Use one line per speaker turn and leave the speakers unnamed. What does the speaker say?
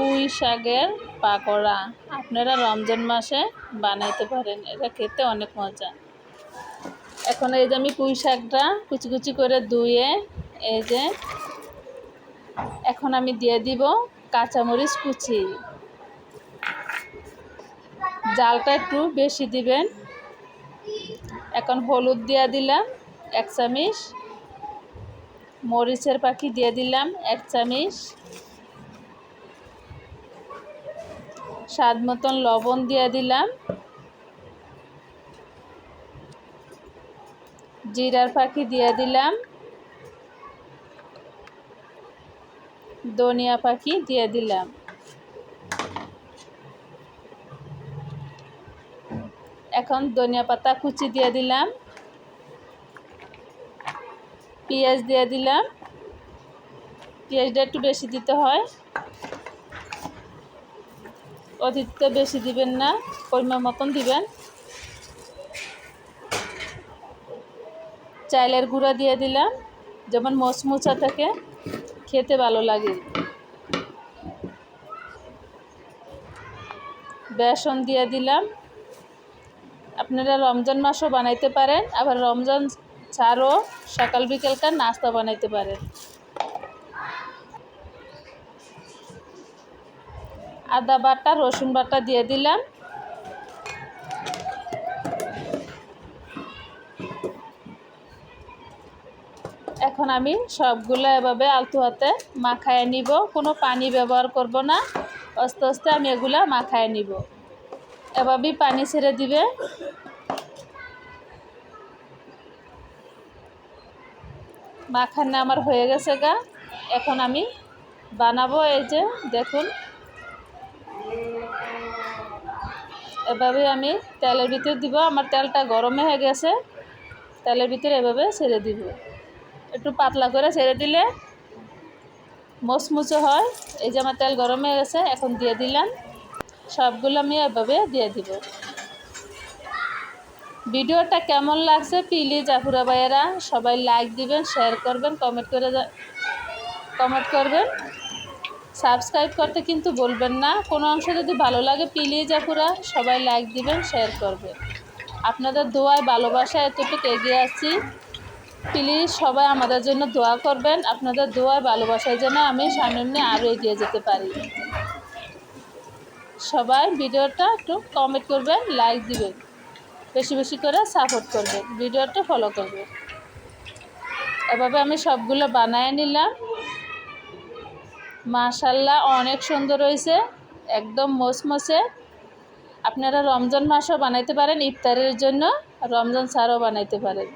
পুঁই শাকের পাকোড়া আপনারা রমজান মাসে বানাইতে পারেন, এটা খেতে অনেক মজা। এখন এই যে আমি পুঁই শাকটা কুচি কুচি করে ধুয়ে এই যে এখন আমি দিয়ে দিব কাঁচামরিচ কুচি। জালটা একটু বেশি দিবেন। এখন হলুদ দিয়ে দিলাম এক চামিচ। মরিচের পাখি দিয়ে দিলাম এক চামিচ। স্বাদ মতন লবণ দিয়ে দিলাম। জিরার পাখি দিয়ে দিলাম। ধনিয়া পাখি দিয়ে দিলাম। এখন ধনিয়া পাতা কুচি দিয়ে দিলাম। পেঁয়াজ দিয়ে দিলাম। পেঁয়াজটা একটু বেশি দিতে হয়। অতিরিক্ত বেশি দিবেন না, পরিমাণ মতন দিবেন। চাইলের গুঁড়া দিয়ে দিলাম, যেমন মচমুচা থাকে, খেতে ভালো লাগে। বেসন দিয়ে দিলাম। আপনারা রমজান মাসও বানাইতে পারেন, আবার রমজান ছাড়ও সকাল বিকেলকার নাস্তা বানাইতে পারেন। আদা বাটা, রসুন বাটা দিয়ে দিলাম। এখন আমি সবগুলো এভাবে আলতু হাতে মাখায় নিব। কোনো পানি ব্যবহার করব না। আস্তে আস্তে আমি এগুলা মাখায় নিব। এভাবেই পানি ছেড়ে দিবে। মাখানে আমার হয়ে গেছে গা। এখন আমি বানাবো এই যে, দেখুন। এভাবে আমি তেলের ভিতরে দিব। আমার তেলটা গরমে হয়ে গেছে। তেলের ভিতরে এভাবে ছেড়ে দিব। একটু পাতলা করে ছেড়ে দিলে মচমুচো হয়। এই যে আমার তেল গরম হয়ে গেছে, এখন দিয়ে দিলাম। সবগুলো আমি এভাবে দিয়ে দিব। ভিডিওটা কেমন লাগছে প্লিজ জাফুরা ভাইয়েরা সবাই লাইক দিবেন, শেয়ার করবেন, কমেন্ট করে কমেন্ট করবেন। সাবস্ক্রাইব করতে কিন্তু বলবেন না। কোনো অংশ যদি ভালো লাগে, প্লিজ আপুরা সবাই লাইক দিবেন, শেয়ার করবেন। আপনাদের দোয়ায় ভালোবাসা এতটুকু এগিয়ে আসছি প্লিজ সবাই আমাদের জন্য দোয়া করবেন। আপনাদের দোয়ায়, ভালোবাসায় যেন আমি সামনে আরও এগিয়ে যেতে পারি। সবাই ভিডিওটা একটু কমেন্ট করবেন লাইক দিবেন। বেশি বেশি করে সাপোর্ট করবেন, ভিডিওটা ফলো করবেন। এভাবে আমি সবগুলো বানায় নিলাম। মাশাল্লাহ, অনেক সুন্দর রয়েছে একদম মসমসে আপনারা রমজান মাসও বানাইতে পারেন, ইফতারের জন্য। রমজান সারও বানাইতে পারেন।